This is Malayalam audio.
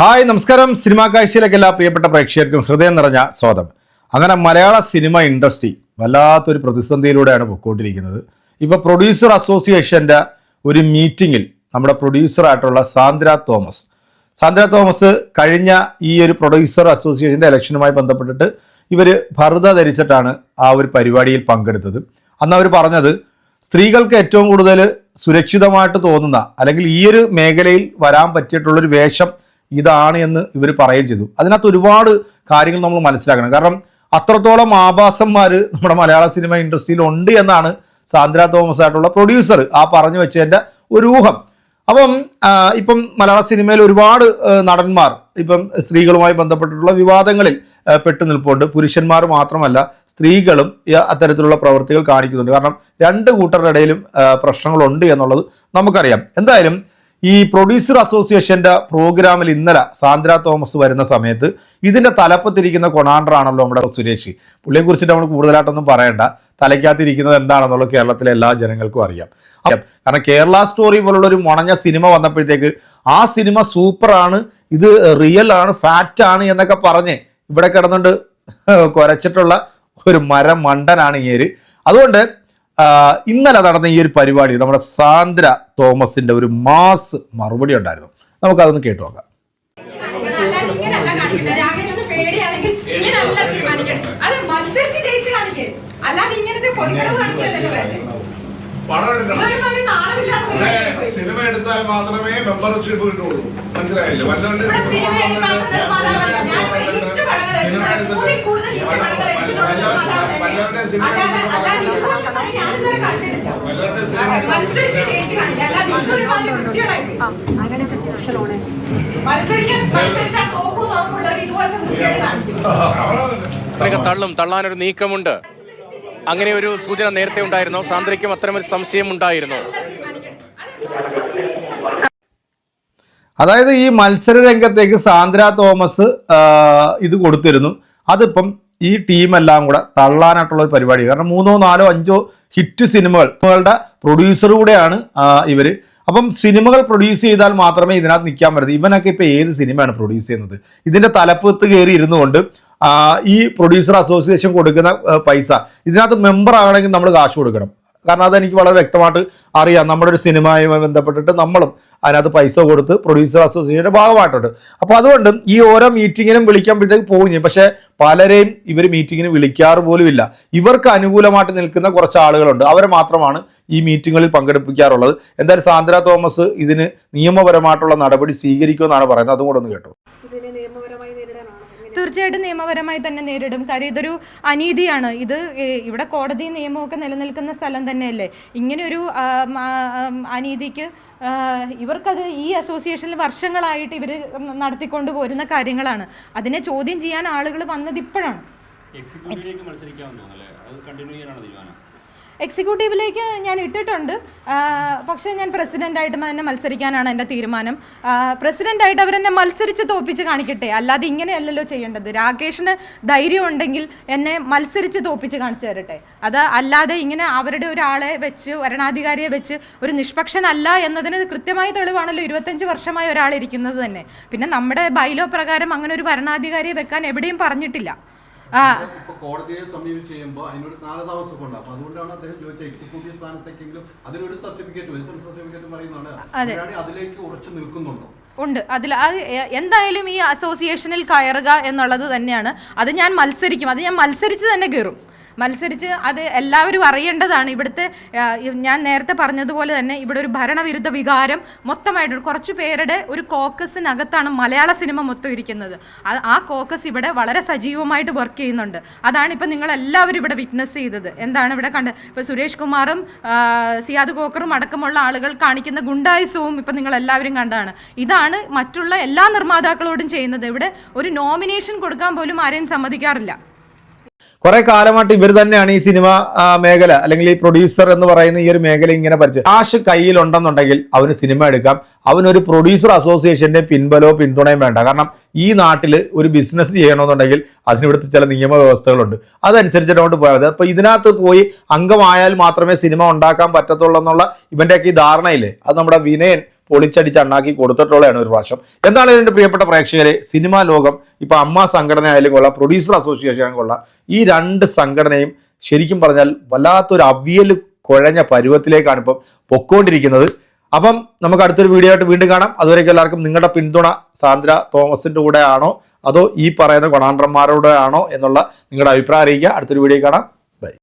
ഹായ് നമസ്കാരം. സിനിമാ കാഴ്ചയിലേക്ക് എല്ലാ പ്രിയപ്പെട്ട പ്രേക്ഷകർക്കും ഹൃദയം നിറഞ്ഞ സ്വാഗതം. അങ്ങനെ മലയാള സിനിമ ഇൻഡസ്ട്രി വല്ലാത്തൊരു പ്രതിസന്ധിയിലൂടെയാണ് പൊയ്ക്കൊണ്ടിരിക്കുന്നത് ഇപ്പോൾ പ്രൊഡ്യൂസർ അസോസിയേഷന്റെ ഒരു മീറ്റിംഗിൽ നമ്മുടെ പ്രൊഡ്യൂസർ ആയിട്ടുള്ള സാന്ദ്ര തോമസ്. സാന്ദ്ര തോമസ് കഴിഞ്ഞ ഈ ഒരു പ്രൊഡ്യൂസർ അസോസിയേഷന്റെ ഇലക്ഷനുമായി ബന്ധപ്പെട്ടിട്ട് ഇവർ ഭർത ധരിച്ചിട്ടാണ് ആ ഒരു പരിപാടിയിൽ പങ്കെടുത്തത്. അന്ന് അവർ പറഞ്ഞത് സ്ത്രീകൾക്ക് ഏറ്റവും കൂടുതൽ സുരക്ഷിതമായിട്ട് തോന്നുന്ന അല്ലെങ്കിൽ ഈ ഒരു മേഖലയിൽ വരാൻ പറ്റിയിട്ടുള്ളൊരു വേഷം ഇതാണ് എന്ന് ഇവർ പറയുകയും ചെയ്തു. അതിനകത്ത് ഒരുപാട് കാര്യങ്ങൾ നമ്മൾ മനസ്സിലാക്കണം. കാരണം അത്രത്തോളം ആഭാസന്മാർ നമ്മുടെ മലയാള സിനിമ ഇൻഡസ്ട്രിയിൽ ഉണ്ട് എന്നാണ് സാന്ദ്ര തോമസ് ആയിട്ടുള്ള പ്രൊഡ്യൂസർ ആ പറഞ്ഞു വെച്ചതിന്റെ ഒരു ഊഹം. അപ്പം ഇപ്പം മലയാള സിനിമയിൽ ഒരുപാട് നടന്മാർ ഇപ്പം സ്ത്രീകളുമായി ബന്ധപ്പെട്ടിട്ടുള്ള വിവാദങ്ങളിൽ പെട്ടു നിൽപ്പുണ്ട്. പുരുഷന്മാർ മാത്രമല്ല സ്ത്രീകളും അത്തരത്തിലുള്ള പ്രവൃത്തികൾ കാണിക്കുന്നുണ്ട്. കാരണം രണ്ട് കൂട്ടരുടെ ഇടയിലും പ്രശ്നങ്ങളുണ്ട് എന്നുള്ളത് നമുക്കറിയാം. എന്തായാലും ഈ പ്രൊഡ്യൂസർ അസോസിയേഷന്റെ പ്രോഗ്രാമിൽ ഇന്നലെ സാന്ദ്ര തോമസ് വരുന്ന സമയത്ത് ഇതിന്റെ തലപ്പത്തിരിക്കുന്ന കൊണാണ്ടറാണല്ലോ നമ്മുടെ സുരേഷ്. പുള്ളിയെ കുറിച്ചിട്ട് നമ്മൾ കൂടുതലായിട്ടൊന്നും പറയണ്ട. തലയ്ക്കകത്തിരിക്കുന്നത് എന്താണെന്നുള്ളത് കേരളത്തിലെ എല്ലാ ജനങ്ങൾക്കും അറിയാം. കാരണം കേരള സ്റ്റോറി പോലുള്ള ഒരു മുണഞ്ഞ സിനിമ വന്നപ്പോഴത്തേക്ക് ആ സിനിമ സൂപ്പറാണ് ഇത് റിയൽ ആണ് ഫാറ്റ് ആണ് എന്നൊക്കെ പറഞ്ഞ് ഇവിടെ കിടന്നുകൊണ്ട് കുരച്ചിട്ടുള്ള ഒരു മരം മണ്ടനാണ് ഈ അതുകൊണ്ട് ഇന്നലെ നടന്ന ഈ ഒരു പരിപാടി നമ്മുടെ സാന്ദ്ര തോമസിന്റെ ഒരു മാസ് മറുപടി ഉണ്ടായിരുന്നു നമുക്കതൊന്ന് കേട്ടു നോക്കാം അല്ലാതെ ഇങ്ങനത്തെ. പണം എടുക്കണം സിനിമ എടുത്താൽ മാത്രമേ മെമ്പർഷിപ്പ് കിട്ടുള്ളൂ മനസ്സിലായില്ലേ വല്ലവരുടെ സിനിമ. എടുത്തിട്ട് വല്ലവരുടെ സിനിമ തള്ളും തള്ളാനൊരു നീക്കമുണ്ട്. അങ്ങനെ ഒരു സൂചന നേരത്തെ ഉണ്ടായിരുന്നോ. സാന്ദ്രയ്ക്കും അത്തരമൊരു സംശയം ഉണ്ടായിരുന്നു. അതായത് ഈ മത്സര രംഗത്തേക്ക് സാന്ദ്ര തോമസ് ഇത് കൊടുത്തിരുന്നു. അതിപ്പം ഈ ടീമെല്ലാം കൂടെ തള്ളാനായിട്ടുള്ള ഒരു പരിപാടി. കാരണം മൂന്നോ നാലോ അഞ്ചോ ഹിറ്റ് സിനിമകൾ സിനിമകളുടെ പ്രൊഡ്യൂസർ കൂടെയാണ് ഇവർ അപ്പം സിനിമകൾ പ്രൊഡ്യൂസ് ചെയ്താൽ മാത്രമേ ഇതിനകത്ത് നിൽക്കാൻ പറ്റൂ. ഇവനൊക്കെ ഇപ്പം ഏത് സിനിമയാണ് പ്രൊഡ്യൂസ് ചെയ്യുന്നത്? ഇതിന്റെ തലപ്പത്ത് കയറി ഇരുന്നു കൊണ്ട് ഈ പ്രൊഡ്യൂസർ അസോസിയേഷൻ കൊടുക്കുന്ന പൈസ ഇതിനകത്ത് മെമ്പർ ആകണമെങ്കിൽ നമ്മൾ കാശ് കൊടുക്കണം. കാരണം അതെനിക്ക് വളരെ വ്യക്തമായിട്ട് അറിയാം. നമ്മുടെ ഒരു സിനിമയുമായി ബന്ധപ്പെട്ടിട്ട് നമ്മളും അതിനകത്ത് പൈസ കൊടുത്ത് പ്രൊഡ്യൂസർ അസോസിയേഷന്റെ ഭാഗമായിട്ടുണ്ട്. അപ്പോൾ അതുകൊണ്ട് ഈ ഓരോ മീറ്റിങ്ങിനും വിളിക്കുമ്പോഴത്തേക്ക് പോകും ചെയ്യും. പക്ഷേ പലരെയും ഇവർ മീറ്റിങ്ങിന് വിളിക്കാറ് പോലും ഇല്ല. ഇവർക്ക് അനുകൂലമായിട്ട് നിൽക്കുന്ന കുറച്ച് ആളുകളുണ്ട്. അവരെ മാത്രമാണ് ഈ മീറ്റിങ്ങുകളിൽ പങ്കെടുപ്പിക്കാറുള്ളത്. എന്തായാലും സാന്ദ്ര തോമസ് ഇതിന് നിയമപരമായിട്ടുള്ള നടപടി സ്വീകരിക്കുമെന്നാണ് പറയുന്നത്. അതും കൂടെ ഒന്ന് കേട്ടോ. ഇതിനെ നിയമപരമായി നേരിടാനാണോ? തീർച്ചയായിട്ടും നിയമപരമായി തന്നെ നേരിടും. കാര്യം ഇതൊരു അനീതിയാണ്. ഇത് ഇവിടെ കോടതി നിയമമൊക്കെ നിലനിൽക്കുന്ന സ്ഥലം തന്നെയല്ലേ? ഇങ്ങനെയൊരു അനീതിക്ക് ആ, ഇവർക്കത് ഈ അസോസിയേഷനിൽ വർഷങ്ങളായിട്ട് ഇവർ നടത്തിക്കൊണ്ട് പോരുന്ന കാര്യങ്ങളാണ്. അതിനെ ചോദ്യം ചെയ്യാൻ ആളുകൾ വന്നത് ഇപ്പോഴാണ്. അത് കണ്ടിന്യൂ എക്സിക്യൂട്ടീവിലേക്ക് ഞാൻ ഇട്ടിട്ടുണ്ട്. പക്ഷേ ഞാൻ പ്രസിഡന്റായിട്ട് തന്നെ മത്സരിക്കാനാണ് എന്റെ തീരുമാനം. പ്രസിഡന്റായിട്ട് അവരെന്നെ മത്സരിച്ച് തോപ്പിച്ച് കാണിക്കട്ടെ? അല്ലാതെ ഇങ്ങനെയല്ലല്ലോ ചെയ്യേണ്ടത്. രാകേഷിന് ധൈര്യം ഉണ്ടെങ്കിൽ എന്നെ മത്സരിച്ച് തോപ്പിച്ച് കാണിച്ചു തരട്ടെ. അത് അല്ലാതെ ഇങ്ങനെ അവരുടെ ഒരാളെ വെച്ച് ഭരണാധികാരിയെ വെച്ച് ഒരു നിഷ്പക്ഷനല്ല എന്നതിന് കൃത്യമായ തെളിവാണല്ലോ ഇരുപത്തഞ്ച് വർഷമായി ഒരാൾ ഇരിക്കുന്നത് തന്നെ. പിന്നെ നമ്മുടെ ബൈലോ പ്രകാരം അങ്ങനെ ഒരു ഭരണാധികാരിയെ വെക്കാൻ എവിടെയും പറഞ്ഞിട്ടില്ല. കോടതിയെ സമീപിച്ച് ചെയ്യുമ്പോൾ അതിനൊരു കാലതാമസമൊക്കെ ഉണ്ട്. അപ്പൊ അതുകൊണ്ടാണ് അദ്ദേഹം ചോദിച്ച എക്സിക്യൂട്ടീവ് സ്ഥാനത്തേക്കെങ്കിലും അതിനൊരു സർട്ടിഫിക്കറ്റ് ലൈസൻസ് സർട്ടിഫിക്കറ്റ് പറയുന്നതാണ് അതെ. അതിലേക്ക് ഉറച്ചു നിൽക്കുന്നുണ്ടോ? ഉണ്ട്. അതിൽ അത് എന്തായാലും ഈ അസോസിയേഷനിൽ കയറുക എന്നുള്ളത് തന്നെയാണ്. അത് ഞാൻ മത്സരിക്കും. അത് ഞാൻ മത്സരിച്ച് തന്നെ കയറും. മത്സരിച്ച് അത് എല്ലാവരും അറിയേണ്ടതാണ്. ഇവിടുത്തെ ഞാൻ നേരത്തെ പറഞ്ഞതുപോലെ തന്നെ ഇവിടെ ഒരു ഭരണവിരുദ്ധ വികാരം മൊത്തമായിട്ട് കുറച്ച് പേരുടെ ഒരു കോക്കസിനകത്താണ് മലയാള സിനിമ മൊത്തം ഇരിക്കുന്നത്. ആ- കോക്കസ് ഇവിടെ വളരെ സജീവമായിട്ട് വർക്ക് ചെയ്യുന്നുണ്ട്. അതാണ് ഇപ്പം നിങ്ങൾ എല്ലാവരും ഇവിടെ വിറ്റ്നസ് ചെയ്തത്. എന്താണ് ഇവിടെ കണ്ട് ഇപ്പോൾ സുരേഷ് കുമാറും സിയാദ് കോക്കറും അടക്കമുള്ള ആളുകൾ കാണിക്കുന്ന ഗുണ്ടായുസവും ഇപ്പം നിങ്ങൾ എല്ലാവരും കണ്ടാണ്. ഇതാണ് മറ്റുള്ള എല്ലാ നിർമ്മാതാക്കളോടും ചെയ്യുന്നത്. ഇവിടെ ഒരു നോമിനേഷൻ കൊടുക്കാൻ പോലും ആരെയും സമ്മതിക്കാറില്ല. കുറെ കാലമായിട്ട് ഇവർ തന്നെയാണ് ഈ സിനിമ മേഖല അല്ലെങ്കിൽ ഈ പ്രൊഡ്യൂസർ എന്ന് പറയുന്ന ഈ ഒരു മേഖല ഇങ്ങനെ പരിചയം കാശ് കയ്യിലുണ്ടെന്നുണ്ടെങ്കിൽ അവന് സിനിമ എടുക്കാം. അവനൊരു പ്രൊഡ്യൂസർ അസോസിയേഷന്റെ പിൻബലോ പിന്തുണയും വേണ്ട. കാരണം ഈ നാട്ടിൽ ഒരു ബിസിനസ് ചെയ്യണമെന്നുണ്ടെങ്കിൽ അതിനിവിടുത്തെ ചില നിയമവ്യവസ്ഥകളുണ്ട് അതനുസരിച്ചിട്ട് അങ്ങോട്ട് പോയാൽ മതി. അപ്പൊ ഇതിനകത്ത് പോയി അംഗമായാൽ മാത്രമേ സിനിമ ഉണ്ടാക്കാൻ പറ്റത്തുള്ളൂ എന്നുള്ള ഇവന്റെയൊക്കെ ഈ ധാരണയില്ലേ? അത് നമ്മുടെ വിനയൻ പൊളിച്ചടിച്ച് അണ്ണാക്കി കൊടുത്തിട്ടുള്ളതാണ് ഒരു പ്രാവശ്യം. എന്താണ് ഇതിന്റെ പ്രിയപ്പെട്ട പ്രേക്ഷകരെ? സിനിമാ ലോകം ഇപ്പൊ അമ്മ സംഘടന ആയാലും കൊള്ളാം പ്രൊഡ്യൂസർ അസോസിയേഷൻ ആയാലും കൊള്ളാം. ഈ രണ്ട് സംഘടനയും ശരിക്കും പറഞ്ഞാൽ വല്ലാത്തൊരു അവിയൽ കുഴഞ്ഞ പരുവത്തിലേക്കാണ് ഇപ്പം പൊക്കോണ്ടിരിക്കുന്നത്. അപ്പം നമുക്ക് അടുത്തൊരു വീഡിയോ ആയിട്ട് വീണ്ടും കാണാം. അതുവരേക്കും എല്ലാവർക്കും നിങ്ങളുടെ പിന്തുണ സാന്ദ്ര തോമസിന്റെ കൂടെ ആണോ? അതോ ഈ പറയുന്ന കൊണാണ്ടർമാരോടെ ആണോ എന്നുള്ള നിങ്ങളുടെ അഭിപ്രായം അറിയിക്കുക. അടുത്തൊരു വീഡിയോ കാണാം.